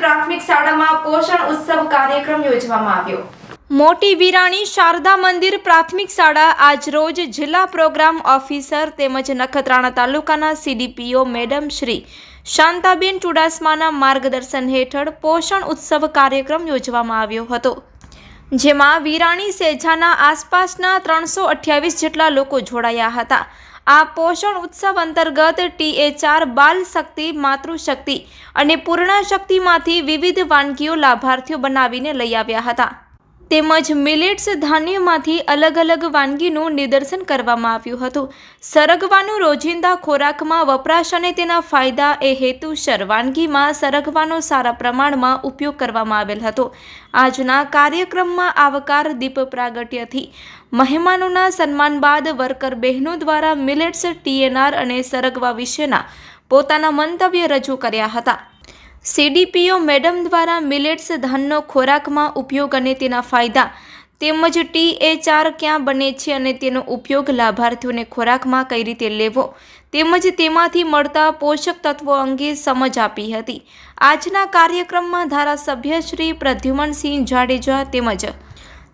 પ્રાથમિક શાળામાં પોષણ ઉત્સવ કાર્યક્રમ યોજવામાં આવ્યો. મોટી વિરાણી શારદા મંદિર પ્રાથમિક શાળા આજરોજ જિલ્લા પ્રોગ્રામ ઓફિસર તેમજ નખત્રાણા તાલુકાના સીડીપીઓ મેડમ શ્રી શાંતાબેન ચુડાસમાના માર્ગદર્શન હેઠળ પોષણ ઉત્સવ કાર્યક્રમ યોજવામાં આવ્યો હતો. જેમાં વિરાણી સેજાના આસપાસના ત્રણસો અઠ્યાવીસ જેટલા લોકો જોડાયા હતા. આ પોષણ ઉત્સવ અંતર્ગત ટીએ ચાર બાલ શક્તિ માતૃશક્તિ અને પૂર્ણા શક્તિમાંથી વિવિધ વાનગીઓ લાભાર્થીઓ બનાવીને લઈ આવ્યા હતા. તેમજ મિલેટ્સ ધાન્યમાંથી અલગ અલગ વાનગીનું નિદર્શન કરવામાં આવ્યું હતું. સરગવાનું રોજિંદા ખોરાકમાં વપરાશ અને તેના ફાયદા એ હેતુસર વાનગીમાં સરગવાનો સારા પ્રમાણમાં ઉપયોગ કરવામાં આવેલ હતો. આજના કાર્યક્રમમાં આવકાર દીપ પ્રાગટ્યથી મહેમાનોના સન્માન બાદ વર્કર બહેનો દ્વારા મિલેટ્સ ટીએનઆર અને સરગવા વિશેના પોતાના મંતવ્ય રજૂ કર્યા હતા. સીડીપીઓ મેડમ દ્વારા મિલેટ્સ ધાનનો ખોરાકમાં ઉપયોગ અને તેના ફાયદા તેમજ ટી એ ચાર ક્યાં બને છે અને તેનો ઉપયોગ લાભાર્થીઓને ખોરાકમાં કઈ રીતે લેવો તેમજ તેમાંથી મળતા પોષક તત્વો અંગે સમજ આપી હતી. આજના કાર્યક્રમમાં ધારાસભ્ય શ્રી પ્રદ્યુમનસિંહ જાડેજા તેમજ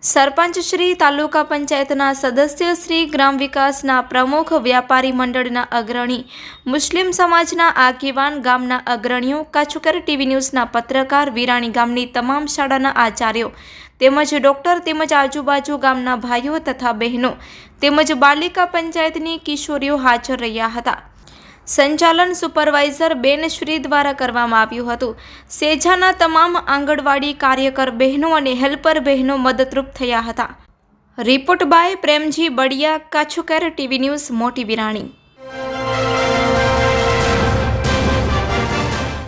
સરપંચ શ્રી, તાલુકા પંચાયતના સદસ્ય શ્રી, ગ્રામ વિકાસના પ્રમુખ, વ્યાપારી મંડળના અગ્રણી, મુસ્લિમ સમાજના આગેવાન ગામના અગ્રણીઓ, કાછુકર ટીવી ન્યૂઝના પત્રકાર, વિરાણી ગામની તમામ શાળાના આચાર્યો, તેમજ ડૉક્ટર તેમજ આજુબાજુ ગામના ભાઈઓ તથા બહેનો, તેમજ બાલિકા પંચાયતની કિશોરીઓ હાજર રહ્યા હતા. સંચાલન સુપરવાઇઝર બેનશ્રી દ્વારા કરવામાં આવ્યું હતું. સેજાના તમામ આંગણવાડી કાર્યકર બહેનો અને હેલ્પર બહેનો મદદરૂપ થયા હતા. Report by Premji Badiya Kutchcare TV news, Moti Virani.